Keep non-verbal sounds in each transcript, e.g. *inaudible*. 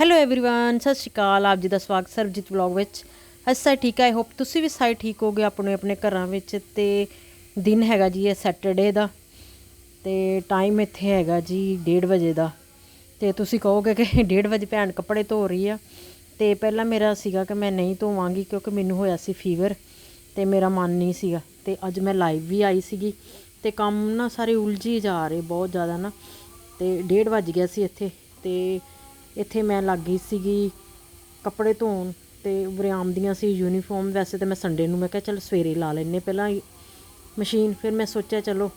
Hello everyone ਸਤਿ ਸ਼੍ਰੀ ਅਕਾਲ ਆਪ ਜੀ ਦਾ ਸਵਾਗਤ ਸਰਬਜੀਤ ਵਲੌਗ ਵਿੱਚ ਅਸਾਂ ਠੀਕ ਹੈ ਆਈ ਹੋਪ ਤੁਸੀਂ ਵੀ ਸਾਰੇ ਠੀਕ ਹੋਗੇ ਆਪਣੇ ਆਪਣੇ ਘਰਾਂ ਵਿੱਚ ਤੇ ਦਿਨ ਹੈਗਾ ਜੀ ਇਹ ਸੈਟਰਡੇ ਦਾ ਤੇ ਟਾਈਮ ਇੱਥੇ ਹੈਗਾ ਜੀ 1:30 ਵਜੇ ਦਾ ਤੇ ਤੁਸੀਂ ਕਹੋਗੇ ਕਿ *laughs* 1:30 ਵਜੇ ਭੈਣ ਕੱਪੜੇ ਧੋ ਰਹੀ ਆ ਤੇ ਪਹਿਲਾਂ ਮੇਰਾ ਸੀਗਾ ਕਿ ਮੈਂ ਨਹੀਂ ਧੋਵਾਂਗੀ ਕਿਉਂਕਿ ਮੈਨੂੰ ਹੋਇਆ ਸੀ ਫੀਵਰ ਤੇ ਮੇਰਾ ਮਨ ਨਹੀਂ ਸੀਗਾ ਤੇ ਅੱਜ ਮੈਂ ਲਾਈਵ ਵੀ ਆਈ ਸੀਗੀ ਤੇ ਕੰਮ ਨਾ ਸਾਰੇ ਉਲਝੀ ਜਾ ਰਹੇ ਬਹੁਤ ਜ਼ਿਆਦਾ ਨਾ ਤੇ 1:30 ਵੱਜ ਗਿਆ ਸੀ ਇੱਥੇ ਤੇ ਇੱਥੇ ਮੈਂ ਲੱਗ ਗਈ ਸੀਗੀ ਕੱਪੜੇ ਧੋਣ ਤੇ ਵਰਿਆਮ ਦੀਆਂ ਸੀ ਯੂਨੀਫਾਰਮ ਵੈਸੇ ਤਾਂ ਮੈਂ ਸੰਡੇ ਨੂੰ ਮੈਂ ਕਿਹਾ ਚਲ ਸਵੇਰੇ ਲਾ ਲੈਨੇ ਪਹਿਲਾਂ ਹੀ ਮਸ਼ੀਨ ਫਿਰ ਮੈਂ ਸੋਚਿਆ ਚਲੋ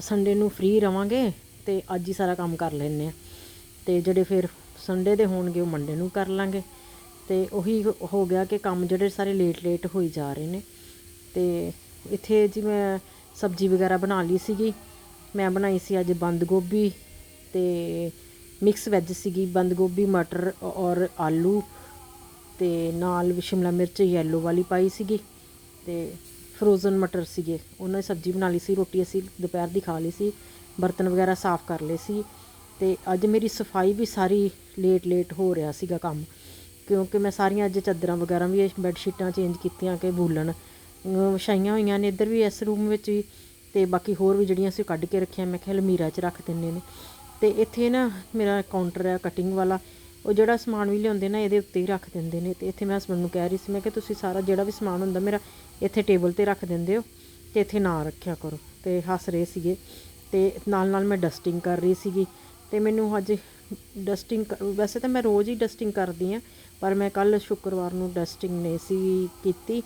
ਸੰਡੇ ਨੂੰ ਫ੍ਰੀ ਰਵਾਂਗੇ ਤੇ ਅੱਜ ਹੀ ਸਾਰਾ ਕੰਮ ਕਰ ਲੈਨੇ ਆ ਤੇ ਜਿਹੜੇ ਫਿਰ ਸੰਡੇ ਦੇ ਹੋਣਗੇ ਉਹ ਮੰਡੇ ਨੂੰ ਕਰ ਲਾਂਗੇ। ਤੇ ਉਹੀ ਹੋ ਗਿਆ ਕਿ ਕੰਮ ਜਿਹੜੇ ਸਾਰੇ ਲੇਟ ਲੇਟ ਹੋਈ ਜਾ ਰਹੇ ਨੇ। ਤੇ ਇੱਥੇ ਜੀ ਮੈਂ ਸਬਜ਼ੀ ਵਗੈਰਾ ਬਣਾ ਲਈ ਸੀਗੀ। ਮੈਂ ਬਣਾਈ ਸੀ ਅੱਜ ਬੰਦ ਗੋਭੀ ਤੇ ਮਿਕਸ ਵੈਜ ਸੀਗੀ, ਬੰਦ ਗੋਭੀ, ਮਟਰ ਔਰ ਆਲੂ ਤੇ ਨਾਲ ਸ਼ਿਮਲਾ ਮਿਰਚ ਯੈਲੋ ਵਾਲੀ ਪਾਈ ਸੀਗੀ ਤੇ ਫਰੋਜ਼ਨ ਮਟਰ ਸੀਗੇ। ਉਹਨਾਂ ਦੀ ਸਬਜ਼ੀ ਬਣਾ ਲਈ ਸੀ, ਰੋਟੀ ਅਸੀਂ ਦੁਪਹਿਰ ਦੀ ਖਾ ਲਈ ਸੀ, ਬਰਤਨ ਵਗੈਰਾ ਸਾਫ਼ ਕਰ ਲਏ ਸੀ ਤੇ ਅੱਜ ਮੇਰੀ ਸਫ਼ਾਈ ਵੀ ਸਾਰੀ ਲੇਟ ਲੇਟ ਹੋ ਰਿਹਾ ਸੀਗਾ ਕੰਮ, ਕਿਉਂਕਿ ਮੈਂ ਸਾਰੀਆਂ ਅੱਜ ਚਾਦਰਾਂ ਵਗੈਰਾ ਵੀ ਬੈੱਡ ਸ਼ੀਟਾਂ ਚੇਂਜ ਕੀਤੀਆਂ ਕਿ ਭੁੱਲਣ। ਵਿਛਾਈਆਂ ਹੋਈਆਂ ਨੇ, ਇੱਧਰ ਵੀ ਇਸ ਰੂਮ ਵਿੱਚ ਵੀ ਤੇ ਬਾਕੀ ਹੋਰ ਵੀ ਜਿਹੜੀਆਂ ਅਸੀਂ ਕੱਢ ਕੇ ਰੱਖੀਆਂ। ਮੈਂ ਕਿਹਾ ਅਲਮੀਰਾ 'ਚ ਰੱਖ ਦਿੰਨੇ ਨੇ। ਤੇ ਇੱਥੇ ਨਾ ਮੇਰਾ ਕਾਊਂਟਰ ਹੈ ਕਟਿੰਗ ਵਾਲਾ। ਉਹ ਜਿਹੜਾ ਸਮਾਨ ਵੀ ਲਿਆਉਂਦੇ ਨਾ, ਇਹਦੇ ਉੱਤੇ ਹੀ ਰੱਖ ਦਿੰਦੇ ਨੇ। ਤੇ ਇੱਥੇ ਮੈਂ ਹਸਬੰਡ ਨੂੰ ਕਹਿ ਰਹੀ ਸੀ, ਮੈਂ ਕਿ ਤੁਸੀਂ ਸਾਰਾ ਜਿਹੜਾ ਵੀ ਸਮਾਨ ਹੁੰਦਾ ਮੇਰਾ ਇੱਥੇ ਟੇਬਲ ਤੇ ਰੱਖ ਦਿੰਦੇ ਹੋ ਤੇ ਇੱਥੇ ਨਾ ਰੱਖਿਆ ਕਰੋ। ਤੇ ਹੱਸ ਰਹੇ ਸੀਗੇ। ਤੇ ਨਾਲ ਨਾਲ ਮੈਂ ਡਸਟਿੰਗ ਕਰ ਰਹੀ ਸੀਗੀ। ਤੇ ਮੈਨੂੰ ਅੱਜ ਡਸਟਿੰਗ ਵੈਸੇ ਤਾਂ ਮੈਂ ਰੋਜ਼ ਹੀ ਡਸਟਿੰਗ ਕਰਦੀ ਆ ਪਰ ਮੈਂ ਕੱਲ ਸ਼ੁੱਕਰਵਾਰ ਨੂੰ ਡਸਟਿੰਗ ਨਹੀਂ ਸੀ ਕੀਤੀ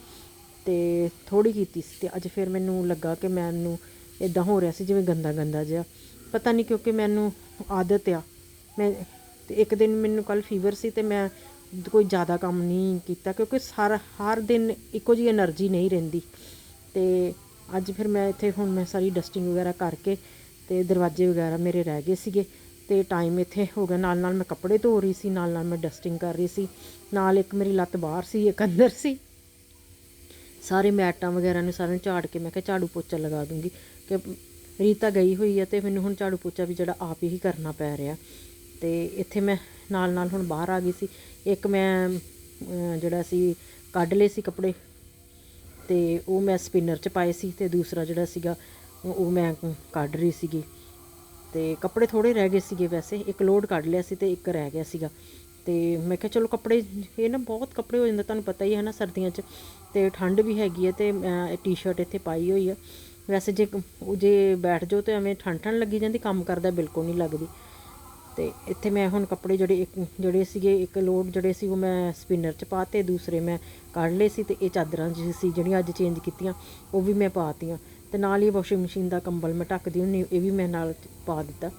ਤੇ ਥੋੜੀ ਕੀਤੀ ਸੀ। ਤੇ ਅੱਜ ਫਿਰ ਮੈਨੂੰ ਲੱਗਾ ਕਿ ਮੈਨੂੰ ਇਦਾਂ ਹੋ ਰਿਹਾ ਸੀ, ਜਿਵੇਂ ਗੰਦਾ ਗੰਦਾ ਜਿਹਾ। ਪਤਾ ਨਹੀਂ ਕਿਉਂਕਿ ਮੈਨੂੰ ਆਦਤ ਆ। ਮੈਂ ਤੇ ਇੱਕ ਦਿਨ ਮੈਨੂੰ ਕੱਲ ਫੀਵਰ ਸੀ ਤੇ ਮੈਂ ਕੋਈ ਜ਼ਿਆਦਾ ਕੰਮ ਨਹੀਂ ਕੀਤਾ ਕਿਉਂਕਿ ਸਾਰਾ, ਹਰ ਦਿਨ ਇੱਕੋ ਜਿਹੀ એનર્ਜੀ ਨਹੀਂ ਰਹਿੰਦੀ। ਤੇ ਅੱਜ ਫਿਰ ਮੈਂ ਇੱਥੇ ਹੁਣ ਮੈਂ ਸਾਰੀ ਡਸਟਿੰਗ ਵਗੈਰਾ ਕਰਕੇ ਤੇ ਦਰਵਾਜ਼ੇ ਵਗੈਰਾ ਮੇਰੇ ਰਹਿ ਗਏ ਸੀਗੇ ਤੇ ਟਾਈਮ ਇੱਥੇ ਹੋ ਗਿਆ। ਨਾਲ ਨਾਲ ਮੈਂ ਕੱਪੜੇ ਧੋ ਰਹੀ ਸੀ ਨਾਲ ਨਾਲ ਮੈਂ ਡਸਟਿੰਗ ਕਰ ਰਹੀ ਸੀ। ਨਾਲ ਇੱਕ ਮੇਰੀ ਲੱਤ ਬਾਹਰ ਸੀ, ਇੱਕ ਅੰਦਰ ਸੀ। ਸਾਰੇ ਮੈਟਾਂ ਵਗੈਰਾ ਨੂੰ ਸਾਰਿਆਂ ਨੂੰ ਝਾੜ ਕੇ ਮੈਂ ਕਿਹਾ ਝਾੜੂ ਪੋਚਾ ਲਗਾ ਦੂੰਗੀ ਕਿ ਰੀਤਾ ਗਈ ਹੋਈ ਹੈ ਤੇ ਮੈਨੂੰ ਹੁਣ ਝਾੜੂ ਪੋਚਾ ਵੀ ਜਿਹੜਾ ਆਪ ਹੀ ਕਰਨਾ ਪੈ ਰਿਹਾ। ਤੇ ਇੱਥੇ ਮੈਂ ਨਾਲ ਨਾਲ ਹੁਣ ਬਾਹਰ ਆ ਗਈ ਸੀ। ਇੱਕ ਮੈਂ ਜਿਹੜਾ ਸੀ, ਕੱਢ ਲਏ ਸੀ ਕੱਪੜੇ ਤੇ ਉਹ ਮੈਂ ਸਪਿਨਰ 'ਚ ਪਾਏ ਸੀ ਤੇ ਦੂਸਰਾ ਜਿਹੜਾ ਸੀਗਾ ਉਹ ਮੈਂ ਕੱਢ ਰਹੀ ਸੀਗੀ। ਤੇ ਕੱਪੜੇ ਥੋੜੇ ਰਹਿ ਗਏ ਸੀਗੇ ਵੈਸੇ। ਇੱਕ ਲੋਡ ਕੱਢ ਲਿਆ ਸੀ ਤੇ ਇੱਕ ਰਹਿ ਗਿਆ ਸੀਗਾ। ਤੇ ਮੈਂ ਕਿਹਾ ਚਲੋ ਕੱਪੜੇ, ਇਹ ਨਾ ਬਹੁਤ ਕੱਪੜੇ ਹੋ ਜਾਂਦੇ, ਤੁਹਾਨੂੰ ਪਤਾ ਹੀ ਹੈ ਨਾ ਸਰਦੀਆਂ 'ਚ। ਤੇ ਠੰਡ ਵੀ ਹੈਗੀ ਹੈ ਤੇ ਮੈਂ ਟੀ-ਸ਼ਰਟ ਇੱਥੇ ਪਾਈ ਹੋਈ ਆ। ਵੈਸੇ ਜੇ ਜੇ ਬੈਠ ਜਾਓ ਤੇ ਐਵੇਂ ਠੰਡ ਠੰਡ ਲੱਗੀ ਜਾਂਦੀ, ਕੰਮ ਕਰਦਾ ਬਿਲਕੁਲ ਨਹੀਂ ਲੱਗਦੀ। ਤੇ ਇੱਥੇ ਮੈਂ ਹੁਣ ਕੱਪੜੇ ਜਿਹੜੇ ਇੱਕ, ਜਿਹੜੇ ਸੀਗੇ, ਇੱਕ ਲੋਡ ਜਿਹੜੇ ਸੀ, ਉਹ ਮੈਂ ਸਪਿਨਰ 'ਚ ਪਾਤੇ, ਦੂਸਰੇ ਮੈਂ ਕੱਢ ਲਏ ਸੀ ਤੇ ਇਹ ਚਾਦਰਾਂ ਜਿਹੀ ਸੀ ਜਿਹੜੀਆਂ ਅੱਜ ਚੇਂਜ ਕੀਤੀਆਂ, ਉਹ ਵੀ ਮੈਂ ਪਾਤੀਆਂ। ਤੇ ਨਾਲ ਹੀ ਵਾਸ਼ਿੰਗ ਮਸ਼ੀਨ ਦਾ ਕੰਬਲ ਮੈਂ ਢੱਕਦੀ ਹੁੰਨੀ ਇਹ ਵੀ ਮੈਂ ਨਾਲ ਪਾ ਦਿੱਤਾ।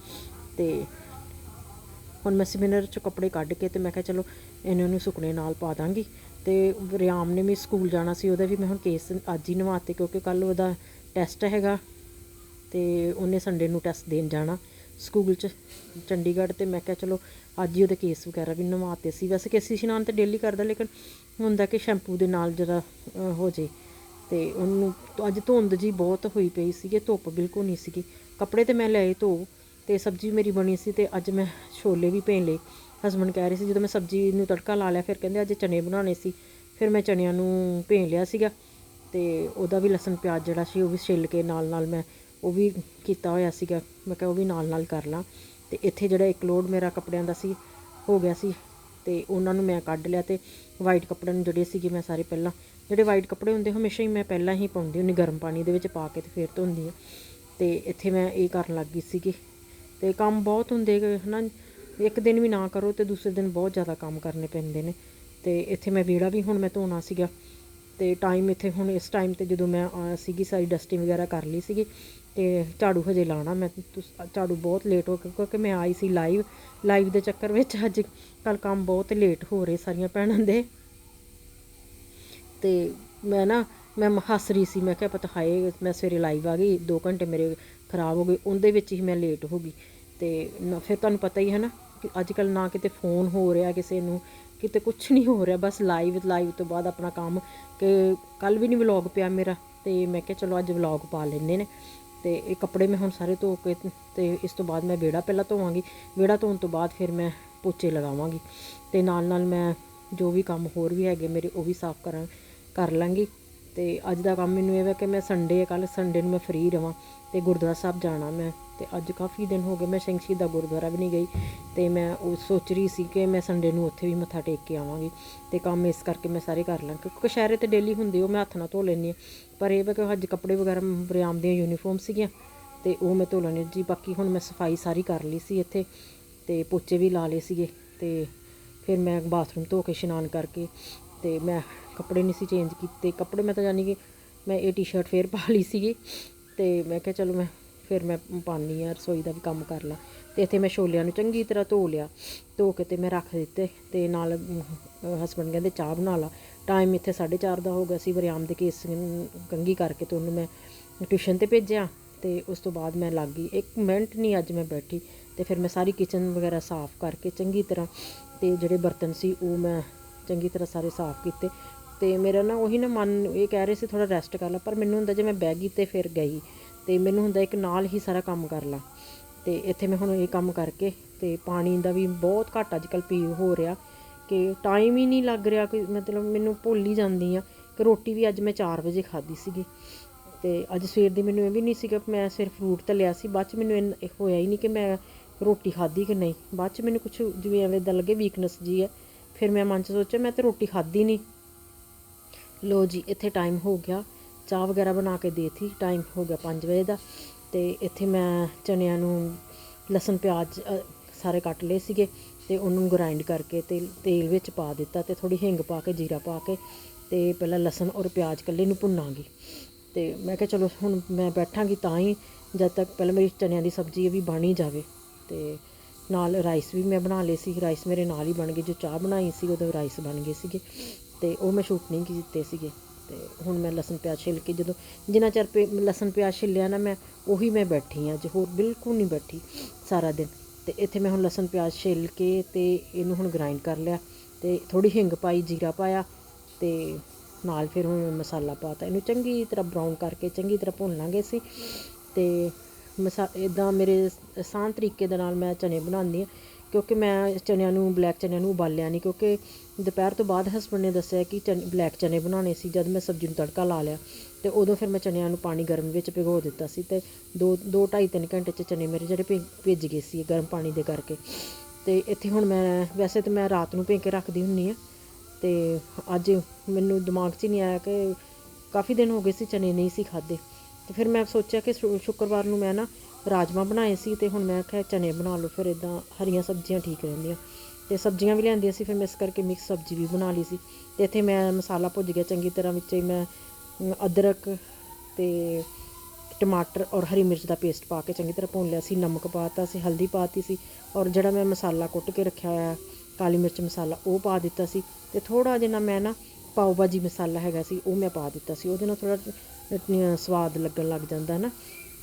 ਤੇ ਹੁਣ ਮੈਂ ਸਪਿਨਰ 'ਚ ਕੱਪੜੇ ਕੱਢ ਕੇ ਤੇ ਮੈਂ ਕਿਹਾ ਚਲੋ ਇਹਨਾਂ ਨੂੰ ਸੁਕਣੇ ਨਾਲ ਪਾ ਦਾਂਗੀ। ਤੇ ਰਿਆਮ ਨੇ ਵੀ ਸਕੂਲ ਜਾਣਾ ਸੀ, ਉਹਦਾ ਵੀ ਮੈਂ ਹੁਣ ਕੇਸ ਅੱਜ ਹੀ ਨਵਾਤੇ, ਕਿਉਂਕਿ ਕੱਲ ਉਹਦਾ ਟੈਸਟ ਹੈਗਾ ਤੇ ਉਹਨੇ ਸੰਡੇ ਨੂੰ ਟੈਸਟ ਦੇਣ ਜਾਣਾ ਸਕੂਲ 'ਚ ਚੰਡੀਗੜ੍ਹ ਤੇ ਮੈਂ ਕਿਹਾ ਚਲੋ ਅੱਜ ਹੀ ਉਹਦੇ ਕੇਸ ਵਗੈਰਾ ਵੀ ਨਵਾਤੇ ਸੀ। ਵੈਸੇ ਕੇਸ ਇਸ਼ਨਾਨ ਤੇ ਡੇਲੀ ਕਰਦਾ ਲੇਕਿਨ ਹੁੰਦਾ ਕਿ ਸ਼ੈਂਪੂ ਦੇ ਨਾਲ ਜਰਾ ਹੋ ਜੇ ਤੇ ਉਹਨੂੰ ਅੱਜ ਧੁੰਦ ਜੀ ਬਹੁਤ ਹੋਈ ਪਈ ਸੀਗੀ, ਧੁੱਪ ਬਿਲਕੁਲ ਨਹੀਂ ਸੀਗੀ। ਕੱਪੜੇ ਤੇ ਮੈਂ ਲਏ ਧੋ ਤੇ ਸਬਜ਼ੀ ਮੇਰੀ ਬਣੀ ਸੀ ਤੇ ਅੱਜ ਮੈਂ ਛੋਲੇ ਵੀ ਭੇਂ ਲਏ। ਹਸਬੰਡ ਕਹਿ ਰਹੇ ਸੀ ਜਦੋਂ ਮੈਂ ਸਬਜ਼ੀ ਨੂੰ ਤੜਕਾ ਲਾ ਲਿਆ ਫਿਰ ਕਹਿੰਦੇ ਅੱਜ ਚਨੇ ਬਣਾਉਣੇ ਸੀ। ਫਿਰ ਮੈਂ ਚਨਿਆਂ ਨੂੰ ਭੇਂ ਲਿਆ ਸੀਗਾ। ਅਤੇ ਉਹਦਾ ਵੀ ਲਸਣ ਪਿਆਜ਼ ਜਿਹੜਾ ਸੀ ਉਹ ਵੀ ਛਿੱਲ ਕੇ ਨਾਲ ਨਾਲ ਮੈਂ ਉਹ ਵੀ ਕੀਤਾ ਹੋਇਆ ਸੀਗਾ। ਮੈਂ ਕਿਹਾ ਉਹ ਵੀ ਨਾਲ ਨਾਲ ਕਰ ਲਾਂ। ਅਤੇ ਇੱਥੇ ਜਿਹੜਾ ਇੱਕ ਲੋਡ ਮੇਰਾ ਕੱਪੜਿਆਂ ਦਾ ਸੀ, ਹੋ ਗਿਆ ਸੀ ਅਤੇ ਉਹਨਾਂ ਨੂੰ ਮੈਂ ਕੱਢ ਲਿਆ ਅਤੇ ਵਾਈਟ ਕੱਪੜਿਆਂ ਨੂੰ ਜਿਹੜੇ ਸੀਗੇ ਮੈਂ ਸਾਰੇ ਪਹਿਲਾਂ, ਜਿਹੜੇ ਵਾਈਟ ਕੱਪੜੇ ਹੁੰਦੇ ਹਮੇਸ਼ਾ ਹੀ ਮੈਂ ਪਹਿਲਾਂ ਹੀ ਪਾਉਂਦੀ ਹੁੰਦੀ ਗਰਮ ਪਾਣੀ ਦੇ ਵਿੱਚ ਪਾ ਕੇ ਤੇ ਫਿਰ ਧੋਂਦੀ ਹਾਂ। ਅਤੇ ਇੱਥੇ ਮੈਂ ਇਹ ਕਰਨ ਲੱਗ ਗਈ ਸੀਗੀ। ਅਤੇ ਕੰਮ ਬਹੁਤ ਹੁੰਦੇ ਹਨਾ, ਇੱਕ ਦਿਨ ਵੀ ਨਾ ਕਰੋ ਤੇ ਦੂਸਰੇ ਦਿਨ ਬਹੁਤ ਜ਼ਿਆਦਾ ਕੰਮ ਕਰਨੇ ਪੈਂਦੇ ਨੇ। ਤੇ ਇੱਥੇ ਮੈਂ ਵਿਹੜਾ ਵੀ ਹੁਣ ਮੈਂ ਧੋਣਾ ਸੀਗਾ। ਤੇ ਟਾਈਮ ਇੱਥੇ ਹੁਣ ਇਸ ਟਾਈਮ ਤੇ ਜਦੋਂ ਮੈਂ ਸੀਗੀ ਸਾਰੀ ਡਸਟਿੰਗ ਵਗੈਰਾ ਕਰ ਲਈ ਸੀਗੀ ਤੇ ਝਾੜੂ ਹਜੇ ਲਾਣਾ ਮੈਂ ਝਾੜੂ ਬਹੁਤ ਲੇਟ ਹੋ ਕਿਉਂਕਿ ਮੈਂ ਆਈ ਸੀ ਲਾਈਵ ਲਾਈਵ ਦੇ ਚੱਕਰ ਵਿੱਚ ਅੱਜ ਕੱਲ ਕੰਮ ਬਹੁਤ ਲੇਟ ਹੋ ਰਹੇ ਸਾਰੀਆਂ ਭੈਣਾਂ ਦੇ। ਤੇ ਮੈਂ ਨਾ, ਮੈਂ ਹੱਸ ਰਹੀ ਸੀ, ਮੈਂ ਕਿਹਾ ਪਤਾ ਹਾਏ, ਮੈਂ ਸਵੇਰੇ ਲਾਈਵ ਆ ਗਈ 2 ਘੰਟੇ ਮੇਰੇ ਖਰਾਬ ਹੋ ਗਏ, ਉਹਦੇ ਵਿੱਚ ਹੀ ਮੈਂ ਲੇਟ ਹੋ ਗਈ। ਤੇ ਫਿਰ ਤੁਹਾਨੂੰ ਪਤਾ ਹੀ ਹੈ ਨਾ ਕਿ ਅੱਜ ਕੱਲ ਨਾ ਕਿਤੇ ਫੋਨ ਹੋ ਰਿਹਾ ਕਿਸੇ ਨੂੰ ਕਿਤੇ ਕੁਝ ਨਹੀਂ ਹੋ ਰਿਹਾ, ਬਸ ਲਾਈਵ ਲਾਈਵ ਤੋਂ ਬਾਅਦ ਆਪਣਾ ਕੰਮ ਕਿ ਕੱਲ ਵੀ ਨਹੀਂ ਵਲੌਗ ਪਿਆ ਮੇਰਾ ਤੇ ਮੈਂ ਕਿਹਾ ਚਲੋ ਅੱਜ ਵਲੌਗ ਪਾ ਲੈਣੇ ਨੇ ਤੇ ਇਹ ਕੱਪੜੇ ਮੈਂ ਹੁਣ ਸਾਰੇ ਧੋ ਕੇ ਤੇ ਇਸ ਤੋਂ ਬਾਅਦ ਮੈਂ ਵਿਹੜਾ ਪਹਿਲਾਂ ਧੋਵਾਂਗੀ, ਵਿਹੜਾ ਧੋਣ ਤੋਂ ਬਾਅਦ ਫਿਰ ਮੈਂ ਪੋਚੇ ਲਗਾਵਾਂਗੀ ਤੇ ਨਾਲ ਨਾਲ ਮੈਂ ਜੋ ਵੀ ਕੰਮ ਹੋਰ ਵੀ ਹੈਗੇ ਮੇਰੇ ਉਹ ਵੀ ਸਾਫ਼ ਕਰਾਂ, ਕਰ ਲਾਂਗੀ ਤੇ ਅੱਜ ਦਾ ਕੰਮ ਮੈਨੂੰ ਇਹ ਹੈ ਕਿ ਮੈਂ ਸੰਡੇ ਹੈ ਕੱਲ ਸੰਡੇ ਨੂੰ ਮੈਂ ਫ੍ਰੀ ਰਵਾਂ ਤੇ ਗੁਰਦੁਆਰਾ ਸਾਹਿਬ ਜਾਣਾ ਮੈਂ, ਤੇ ਅੱਜ ਕਾਫੀ ਦਿਨ ਹੋ ਗਏ ਮੈਂ ਸਿੰਘ ਸ਼ਹੀਦ ਗੁਰਦੁਆਰਾ ਵੀ ਨਹੀਂ ਗਈ, ਤੇ ਮੈਂ ਉਹ ਸੋਚ ਰਹੀ ਸੀ ਕਿ ਮੈਂ ਸੰਡੇ ਨੂੰ ਉੱਥੇ ਵੀ ਮੱਥਾ ਟੇਕ ਕੇ ਆਵਾਂਗੀ, ਤੇ ਕੰਮ ਇਸ ਕਰਕੇ ਮੈਂ ਸਾਰੇ ਕਰ ਲਾਂ, ਕਿਉਂਕਿ ਸ਼ਹਿਰੇ ਤੇ ਡੇਲੀ ਹੁੰਦੇ ਉਹ ਮੈਂ ਹੱਥ ਨਾਲ ਧੋ ਲੈਂਦੀ ਹਾਂ, ਪਰ ਇਹ ਵਾ ਕਿ ਅੱਜ ਕੱਪੜੇ ਵਗੈਰਾ ਬਰਿਆਮ ਦੀਆਂ ਯੂਨੀਫਾਰਮ ਸੀਗੀਆਂ, ਤੇ ਉਹ ਮੈਂ ਧੋ ਲੈਣੀ ਜੀ ਬਾਕੀ ਹੁਣ ਮੈਂ ਸਫ਼ਾਈ ਸਾਰੀ ਕਰ ਲਈ ਸੀ ਇੱਥੇ, ਤੇ ਪੋਚੇ ਵੀ ਲਾ ਲਏ ਸੀਗੇ, ਤੇ ਫਿਰ ਮੈਂ ਬਾਥਰੂਮ ਧੋ ਕੇ ਇਸ਼ਨਾਨ ਕਰਕੇ, ਤੇ ਮੈਂ ਕੱਪੜੇ ਨਹੀਂ ਸੀ ਚੇਂਜ ਕੀਤੇ, ਕੱਪੜੇ ਮੈਂ ਤਾਂ ਜਾਨੀ ਕਿ ਮੈਂ ਇਹ ਟੀ-ਸ਼ਰਟ ਫੇਰ ਪਾ ਲਈ ਸੀਗੀ ਤੇ ਮੈਂ ਕਿਹਾ ਚਲੋ ਮੈਂ ਫਿਰ ਮੈਂ ਪਾਨੀ ਆ ਰਸੋਈ ਦਾ ਵੀ ਕੰਮ ਕਰ ਲਾਂ। ਤੇ ਇੱਥੇ ਮੈਂ ਛੋਲਿਆਂ ਨੂੰ ਚੰਗੀ ਤਰ੍ਹਾਂ ਧੋ ਲਿਆ। ਧੋ ਕੇ ਤੇ ਮੈਂ ਰੱਖ ਦਿੱਤੇ ਤੇ ਨਾਲ ਹਸਬੰਡ ਕਹਿੰਦੇ ਚਾਹ ਬਣਾ ਲਾ। ਟਾਈਮ ਇੱਥੇ 4:30 ਦਾ ਹੋ ਗਿਆ ਸੀ, ਵਰਿਆਮ ਦੇ ਕੇਸ ਕੰਗੀ ਕਰਕੇ ਤੇ ਉਹਨੂੰ ਮੈਂ ਟਿਊਸ਼ਨ ਤੇ ਭੇਜਿਆ। ਤੇ ਉਸ ਤੋਂ ਬਾਅਦ ਮੈਂ ਲੱਗ ਗਈ। ਇੱਕ ਮਿੰਟ ਨਹੀਂ ਅੱਜ ਮੈਂ ਬੈਠੀ। ਤੇ ਫਿਰ ਮੈਂ ਸਾਰੀ ਕਿਚਨ ਵਗੈਰਾ ਸਾਫ਼ ਕਰਕੇ ਚੰਗੀ ਤਰ੍ਹਾਂ ਤੇ ਜਿਹੜੇ ਬਰਤਨ ਸੀ ਉਹ ਮੈਂ ਚੰਗੀ ਤਰ੍ਹਾਂ ਸਾਰੇ ਸਾਫ਼ ਕੀਤੇ। ਤੇ ਮੇਰਾ ਨਾ ਉਹੀ ਨਾ ਮਨ ਇਹ ਕਹਿ ਰਹੇ ਸੀ ਥੋੜਾ ਰੈਸਟ ਕਰ ਲਾ, ਪਰ ਮੈਨੂੰ ਹੁੰਦਾ ਜੇ ਮੈਂ ਬਹਿ ਗਈ ਤੇ ਫਿਰ ਗਈ ਤੇ ਮੈਨੂੰ ਹੁੰਦਾ ਇੱਕ ਨਾਲ ਹੀ ਸਾਰਾ ਕੰਮ ਕਰ ਲਾਂ। ਤੇ ਇੱਥੇ ਮੈਂ ਹੁਣ ਇਹ ਕੰਮ ਕਰਕੇ ਤੇ ਪਾਣੀ ਦਾ ਵੀ ਬਹੁਤ ਘੱਟ ਅੱਜ ਕੱਲ ਪੀ ਹੋ ਰਿਹਾ ਕਿ ਟਾਈਮ ਹੀ ਨਹੀਂ ਲੱਗ ਰਿਹਾ ਕੋਈ ਮਤਲਬ ਮੈਨੂੰ ਭੁੱਲ ਹੀ ਜਾਂਦੀ ਆ ਕਿ ਰੋਟੀ ਵੀ ਅੱਜ ਮੈਂ 4 ਵਜੇ ਖਾਧੀ ਸੀਗੀ। ਤੇ ਅੱਜ ਸਵੇਰ ਦੀ ਮੈਨੂੰ ਇਹ ਵੀ ਨਹੀਂ ਸੀਗਾ ਕਿ ਮੈਂ ਸਿਰਫ ਫਰੂਟ ਤਾਂ ਲਿਆ ਸੀ, ਬਾਅਦ ਚ ਮੈਨੂੰ ਇੰਨ- ਇਹ ਹੋਇਆ ਹੀ ਨਹੀਂ ਕਿ ਮੈਂ ਰੋਟੀ ਖਾਧੀ ਕਿ ਨਹੀਂ। ਬਾਅਦ ਚ ਮੈਨੂੰ ਕੁਝ ਜਿਵੇਂ ਐਵੇਂ ਦਾ ਲੱਗੇ ਵੀਕਨੈਸ ਜੀ ਹੈ, ਫਿਰ ਮੈਂ ਮਨ ਚ ਸੋਚਿਆ ਮੈਂ ਤਾਂ ਰੋਟੀ ਖਾਧੀ ਨਹੀਂ। ਲੋ ਜੀ, ਇੱਥੇ ਟਾਈਮ ਹੋ ਗਿਆ। ਚਾਹ ਵਗੈਰਾ ਬਣਾ ਕੇ ਦੇਤੀ। ਟਾਈਮ ਹੋ ਗਿਆ 5 ਵਜੇ ਦਾ। ਤੇ ਇੱਥੇ ਮੈਂ ਚਨਿਆਂ ਨੂੰ ਲਸਣ, ਪਿਆਜ਼ ਸਾਰੇ ਕੱਟ ਲਏ ਸੀਗੇ ਤੇ ਉਹਨੂੰ ਗ੍ਰਾਈਂਡ ਕਰਕੇ ਤੇ ਤੇਲ ਵਿੱਚ ਪਾ ਦਿੱਤਾ ਤੇ ਥੋੜੀ ਹਿੰਗ ਪਾ ਕੇ, ਜੀਰਾ ਪਾ ਕੇ ਤੇ ਪਹਿਲਾਂ ਲਸਣ ਔਰ ਪਿਆਜ਼ ਕੱਲੇ ਨੂੰ ਭੁੰਨਾਂਗੀ। ਤੇ ਮੈਂ ਕਿਹਾ ਚਲੋ ਹੁਣ ਮੈਂ ਬੈਠਾਂਗੀ ਤਾਂ ਹੀ ਜਦ ਤੱਕ ਪਹਿਲਾਂ ਮੇਰੀ ਚਨਿਆਂ ਦੀ ਸਬਜ਼ੀ ਇਹ ਵੀ ਬਣ ਹੀ ਜਾਵੇ। ਤੇ ਨਾਲ ਰਾਈਸ ਵੀ ਮੈਂ ਬਣਾ ਲਏ ਸੀ। ਰਾਈਸ ਮੇਰੇ ਨਾਲ ਹੀ ਬਣ ਗਏ ਜੋ ਚਾਹ ਬਣਾਈ ਸੀ, ਉਦੋਂ ਰਾਈਸ ਬਣ ਗਏ ਸੀਗੇ। ਤੇ ਉਹ ਮੈਂ ਸ਼ੂਟ ਨਹੀਂ ਕੀਤੇ ਸੀਗੇ। ਤੇ ਹੁਣ ਮੈਂ ਲਸਣ ਪਿਆਜ਼ ਛਿੱਲ ਕੇ ਜਦੋਂ ਜਿੰਨਾ ਚਿਰ ਪੇ, ਲਸਣ ਪਿਆਜ਼ ਛਿੱਲਿਆ ਨਾ ਮੈਂ, ਉਹੀ ਮੈਂ ਬੈਠੀ ਹਾਂ ਅੱਜ ਹੋਰ ਬਿਲਕੁਲ ਨਹੀਂ ਬੈਠੀ ਸਾਰਾ ਦਿਨ। ਤੇ ਇੱਥੇ ਮੈਂ ਹੁਣ ਲਸਣ ਪਿਆਜ਼ ਛਿੱਲ ਕੇ ਤੇ ਇਹਨੂੰ ਹੁਣ ਗ੍ਰਾਈਂਡ ਕਰ ਲਿਆ ਤੇ ਥੋੜੀ ਹਿੰਗ ਪਾਈ, ਜੀਰਾ ਪਾਇਆ ਤੇ ਨਾਲ ਫਿਰ ਹੁਣ ਮਸਾਲਾ ਪਾਤਾ ਇਹਨੂੰ ਚੰਗੀ ਤਰ੍ਹਾਂ ਬਰਾਊਨ ਕਰਕੇ ਚੰਗੀ ਤਰ੍ਹਾਂ ਭੁੰਨ ਲਾਂਗੇ ਸੀ ਤੇ ਮਸਾ ਇਦਾਂ ਮੇਰੇ ਆਸਾਨ ਤਰੀਕੇ ਦੇ ਨਾਲ ਮੈਂ ਚਨੇ ਬਣਾਉਂਦੀ ਹਾਂ ਕਿਉਂਕਿ ਮੈਂ ਚਨਿਆਂ ਨੂੰ, ਬਲੈਕ ਚਨਿਆਂ ਨੂੰ ਉਬਾਲਿਆ ਨਹੀਂ ਕਿਉਂਕਿ ਦੁਪਹਿਰ ਤੋਂ ਬਾਅਦ ਹਸਬੰਡ ਨੇ ਦੱਸਿਆ ਕਿ ਚਨ, ਬਲੈਕ ਚਨੇ ਬਣਾਉਣੇ ਸੀ, ਜਦ ਮੈਂ ਸਬਜ਼ੀ ਨੂੰ ਤੜਕਾ ਲਾ ਲਿਆ। ਤੇ ਉਦੋਂ ਫਿਰ ਮੈਂ ਚਨਿਆਂ ਨੂੰ ਪਾਣੀ ਗਰਮ ਵਿੱਚ ਭਿਗੋ ਦਿੱਤਾ ਸੀ ਤੇ 2 2 2.5 3 ਘੰਟੇ ਚ ਚਨੇ ਮੇਰੇ ਜਿਹੜੇ ਭਿ- ਭਿੱਜ ਗਏ ਸੀ ਗਰਮ ਪਾਣੀ ਦੇ ਕਰਕੇ। ਤੇ ਇੱਥੇ ਹੁਣ ਮੈਂ, ਵੈਸੇ ਤਾਂ ਮੈਂ ਰਾਤ ਨੂੰ ਭੇ ਕੇ ਰੱਖਦੀ ਹੁੰਨੀ ਆ ਤੇ ਅੱਜ ਮੈਨੂੰ ਦਿਮਾਗ 'ਚ ਨਹੀਂ ਆਇਆ ਕਿ ਕਾਫੀ ਦਿਨ ਹੋ ਗਏ ਸੀ ਚਨੇ ਨਹੀਂ ਸੀ ਖਾਦੇ ਤੇ ਫਿਰ ਮੈਂ ਸੋਚਿਆ ਕਿ ਸ਼ੁ- ਸ਼ੁੱਕਰਵਾਰ ਨੂੰ ਮੈਂ ਨਾ ਰਾਜਮਾ ਬਣਾਏ ਸੀ ਤੇ ਹੁਣ ਮੈਂ ਕਿਹਾ ਚਨੇ ਬਣਾ ਲਓ, ਫਿਰ ਇਦਾਂ ਹਰੀਆਂ ਸਬਜ਼ੀਆਂ ਠੀਕ ਰਹਿੰਦੀਆਂ। ਤੇ ਸਬਜ਼ੀਆਂ ਵੀ ਲਿਆਂਦੀਆਂ ਸੀ, ਫਿਰ ਮੈਂ ਇਸ ਕਰਕੇ ਮਿਕਸ ਸਬਜ਼ੀ ਵੀ ਬਣਾ ਲਈ ਸੀ। ਤੇ ਇੱਥੇ ਮੈਂ ਮਸਾਲਾ ਭੁੱਜ ਗਿਆ ਚੰਗੀ ਤਰ੍ਹਾਂ ਵਿੱਚ ਹੀ, ਮੈਂ ਅਦਰਕ ਤੇ ਟਮਾਟਰ ਔਰ ਹਰੀ ਮਿਰਚ ਦਾ ਪੇਸਟ ਪਾ ਕੇ ਚੰਗੀ ਤਰ੍ਹਾਂ ਭੁੰਨ ਲਿਆ ਸੀ। ਨਮਕ ਪਾਤਾ ਸੀ, ਹਲਦੀ ਪਾਤੀ ਸੀ ਔਰ ਜਿਹੜਾ ਮੈਂ ਮਸਾਲਾ ਕੁੱਟ ਕੇ ਰੱਖਿਆ ਹੋਇਆ, ਕਾਲੀ ਮਿਰਚ ਮਸਾਲਾ, ਉਹ ਪਾ ਦਿੱਤਾ ਸੀ। ਤੇ ਥੋੜਾ ਜਿਹਾ ਮੈਂ ਨਾ ਪਾਓ ਭਾਜੀ ਮਸਾਲਾ ਹੈਗਾ ਸੀ, ਉਹ ਮੈਂ ਪਾ ਦਿੱਤਾ ਸੀ। ਉਹਦੇ ਨਾਲ ਥੋੜਾ ਸਵਾਦ ਲੱਗਣ ਲੱਗ ਜਾਂਦਾ ਨਾ।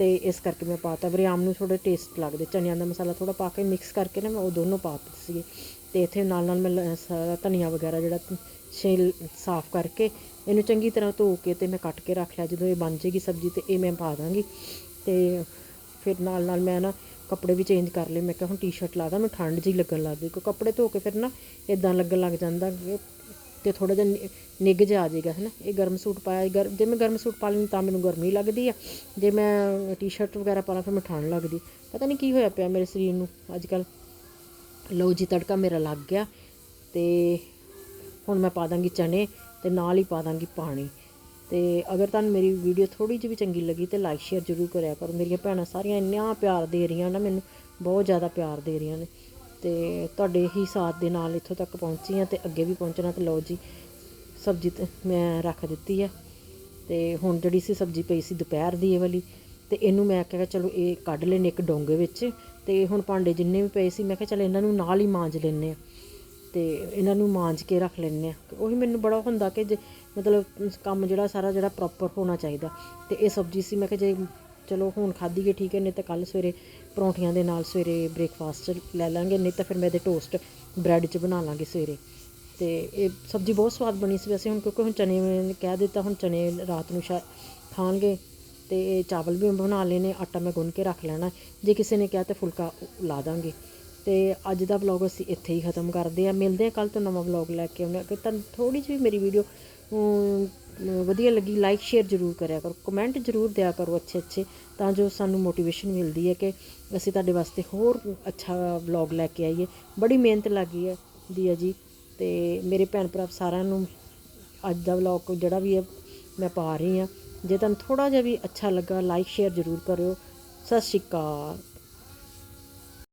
ਤੇ ਇਸ ਕਰਕੇ ਮੈਂ ਪਾਤਾ ਆਮ ਨੂੰ ਥੋੜਾ ਟੇਸਟ ਲੱਗਦੇ। ਚਨਿਆਂ ਦਾ ਮਸਾਲਾ ਥੋੜਾ ਪਾ ਕੇ ਮਿਕਸ ਕਰਕੇ ਨਾ ਮੈਂ ਉਹ ਦੋਨੋਂ ਪਾ ਦਿੱਤੇ ਸੀਗੇ। ਤੇ ਇੱਥੇ ਨਾਲ ਨਾਲ ਮੈਂ ਲ- ਸਾਰਾ ਧਨੀਆ ਵਗੈਰਾ ਜਿਹੜਾ ਛਿਲ ਸਾਫ਼ ਕਰਕੇ ਇਹਨੂੰ ਚੰਗੀ ਤਰ੍ਹਾਂ ਧੋ ਕੇ ਤੇ ਮੈਂ ਕੱਟ ਕੇ ਰੱਖ ਲਿਆ। ਜਦੋਂ ਇਹ ਬਣ ਜੇਗੀ ਸਬਜ਼ੀ ਤੇ ਇਹ ਮੈਂ ਪਾ ਦਾਂਗੀ। ਤੇ ਫਿਰ ਨਾਲ ਨਾਲ ਮੈਂ ਨਾ ਕੱਪੜੇ ਵੀ ਚੇਂਜ ਕਰ ਲਏ। ਮੈਂ ਕਿਹਾ ਹੁਣ ਟੀ-ਸ਼ਰਟ ਲਾ ਦਾਂ, ਮੈਨੂੰ ਠੰਡ ਜਿਹੀ ਲੱਗਣ ਲੱਗ ਗਈ। ਕਿਉਂਕਿ ਕੱਪੜੇ ਧੋ ਕੇ ਫਿਰ ਨਾ ਇਦਾਂ ਲੱਗਣ ਲੱਗ ਜਾਂਦਾ ਕਿ ਤੇ ਥੋੜਾ ਜਿਹਾ ਨਿ- ਨਿੱਘ ਜਿਹਾ ਆ ਜਾਏਗਾ ਹੈ ਨਾ ਇਹ ਗਰਮ ਸੂਟ ਪਾਇਆ ਗਰ, ਜੇ ਮੈਂ ਗਰਮ ਸੂਟ ਪਾ ਲੈਂਦੀ ਤਾਂ ਮੈਨੂੰ ਗਰਮੀ ਲੱਗਦੀ ਆ। ਜੇ ਮੈਂ ਟੀ-ਸ਼ਰਟ ਵਗੈਰਾ ਪਾ ਲਾਂ ਫਿਰ ਮੈਨੂੰ ਠੰਡ ਲੱਗਦੀ। ਪਤਾ ਨਹੀਂ ਕੀ ਹੋਇਆ ਪਿਆ ਮੇਰੇ ਸਰੀਰ ਨੂੰ ਅੱਜ ਕੱਲ ਲਓ ਜੀ, ਤੜਕਾ ਮੇਰਾ ਲੱਗ ਗਿਆ ਤੇ ਹੁਣ ਮੈਂ ਪਾ ਦਾਂਗੀ ਚਨੇ ਤੇ ਨਾਲ ਹੀ ਪਾ ਦਾਂਗੀ ਪਾਣੀ। ਤੇ ਅਗਰ ਤੁਹਾਨੂੰ ਮੇਰੀ ਵੀਡੀਓ ਥੋੜੀ ਜਿਹੀ ਵੀ ਚੰਗੀ ਲੱਗੀ ਤੇ ਲਾਈਕ, ਸ਼ੇਅਰ ਜ਼ਰੂਰ ਕਰਿਆ ਕਰੋ। ਮੇਰੀਆਂ ਭੈਣਾਂ ਸਾਰੀਆਂ ਇੰਨਾ ਪਿਆਰ ਦੇ ਰਹੀਆਂ ਨਾ ਮੈਨੂੰ, ਬਹੁਤ ਜ਼ਿਆਦਾ ਪਿਆਰ ਦੇ ਰਹੀਆਂ ਨੇ। ਤੇ ਤੁਹਾਡੇ ਹੀ ਸਾਥ ਦੇ ਨਾਲ ਇੱਥੋਂ ਤੱਕ ਪਹੁੰਚੀ ਹਾਂ ਤੇ ਅੱਗੇ ਵੀ ਪਹੁੰਚਣਾ ਤੇ ਲਓ ਜੀ, ਸਬਜ਼ੀ ਤੇ ਮੈਂ ਰੱਖ ਦਿੱਤੀ ਹੈ ਤੇ ਹੁਣ ਜਿਹੜੀ ਸੀ ਸਬਜ਼ੀ ਪਈ ਸੀ ਦੁਪਹਿਰ ਦੀ ਇਹ ਵਾਲੀ, ਤੇ ਇਹਨੂੰ ਮੈਂ ਕਿਹਾ ਚਲੋ ਇਹ ਕੱਢ ਲੈਣੇ ਇੱਕ ਡੋਂਗੇ ਵਿੱਚ। ਤੇ ਹੁਣ ਭਾਂਡੇ ਜਿੰਨੇ ਵੀ ਪਏ ਸੀ, ਮੈਂ ਕਿਹਾ ਚਲ ਇਹਨਾਂ ਨੂੰ ਨਾਲ ਹੀ ਮਾਂਜ ਲੈਣੇ ਆ ਤੇ ਇਹਨਾਂ ਨੂੰ ਮਾਂਜ ਕੇ ਰੱਖ ਲੈਣੇ ਆ ਉਹੀ ਮੈਨੂੰ ਬੜਾ ਹੁੰਦਾ ਕਿ ਜੇ ਮਤਲਬ ਕੰਮ ਜਿਹੜਾ ਸਾਰਾ ਜਿਹੜਾ ਪ੍ਰੋਪਰ ਹੋਣਾ ਚਾਹੀਦਾ। ਤੇ ਇਹ ਸਬਜ਼ੀ ਸੀ, ਮੈਂ ਕਿਹਾ ਜੇ ਚਲੋ ਹੁਣ ਖਾਧੀ ਗਈ ਠੀਕ ਹੈ, ਨਹੀਂ ਤਾਂ ਕੱਲ ਸਵੇਰੇ ਪਰੌਂਠੀਆਂ ਦੇ ਨਾਲ ਸਵੇਰੇ ਬ੍ਰੇਕਫਾਸਟ 'ਚ ਲੈ ਲਾਂਗੇ, ਨਹੀਂ ਤਾਂ ਫਿਰ ਮੈਂ ਇਹਦੇ ਟੋਸਟ ਬ੍ਰੈਡ 'ਚ ਬਣਾ ਲਾਂਗੇ ਸਵੇਰੇ। ਤੇ ਇਹ ਸਬਜ਼ੀ ਬਹੁਤ ਸਵਾਦ ਬਣੀ ਸੀ ਵੈਸੇ ਹੁਣ, ਕਿਉਂਕਿ ਹੁਣ ਚਨੇ ਮੈਂ ਕਹਿ ਦਿੱਤਾ, ਹੁਣ ਚਨੇ ਰਾਤ ਨੂੰ ਸ਼ਾ ਖਾਣਗੇ। ਤੇ ਇਹ ਚਾਵਲ ਵੀ ਬਣਾ ਲੈਣੇ ਆਟਾ ਮੈਂ ਗੁੰਨ ਕੇ ਰੱਖ ਲੈਣਾ। ਜੇ ਕਿਸੇ ਨੇ ਕਿਹਾ ਤੇ ਫੁਲਕਾ ਲਾ ਦਾਂਗੇ। ਤੇ ਅੱਜ ਦਾ ਵਲੌਗ ਅਸੀਂ ਇੱਥੇ ਹੀ ਖਤਮ ਕਰਦੇ ਆ ਮਿਲਦੇ ਆ ਕੱਲ ਤੋਂ ਨਵਾਂ ਵਲੌਗ ਲੈ ਕੇ ਆਉਂਦੇ ਆ ਕਿ ਤੁਹਾਨੂੰ ਥੋੜੀ ਜਿਹੀ ਮੇਰੀ ਵੀਡੀਓ ਵਧੀਆ ਲੱਗੀ ਲਾਈਕ ਸ਼ੇਅਰ ਜ਼ਰੂਰ ਕਰਿਆ ਕਰੋ। ਕਮੈਂਟ ਜ਼ਰੂਰ ਦਿਆ ਕਰੋ ਅੱਛੇ ਅੱਛੇ, ਤਾਂ ਜੋ ਸਾਨੂੰ ਮੋਟੀਵੇਸ਼ਨ ਮਿਲਦੀ ਹੈ ਕਿ ਅਸੀਂ ਤੁਹਾਡੇ ਵਾਸਤੇ ਹੋਰ ਅੱਛਾ ਵਲੌਗ ਲੈ ਕੇ ਆਈਏ। ਬੜੀ ਮਿਹਨਤ ਲੱਗੀ ਹੈ ਦੀਆ ਜੀ ਤੇ ਮੇਰੇ ਭੈਣ ਭਰਾ ਸਾਰਿਆਂ ਨੂੰ ਅੱਜ ਦਾ ਵਲੌਗ ਜਿਹੜਾ ਵੀ ਹੈ, ਮੈਂ ਪਾ ਰਹੀ ਹਾਂ। ਜੇ ਤੁਹਾਨੂੰ ਥੋੜਾ ਜਿਹਾ ਵੀ ਅੱਛਾ ਲੱਗਾ ਲਾਈਕ ਸ਼ੇਅਰ ਜ਼ਰੂਰ ਕਰਿਓ। ਸਤਿ ਸ਼੍ਰੀ ਅਕਾਲ।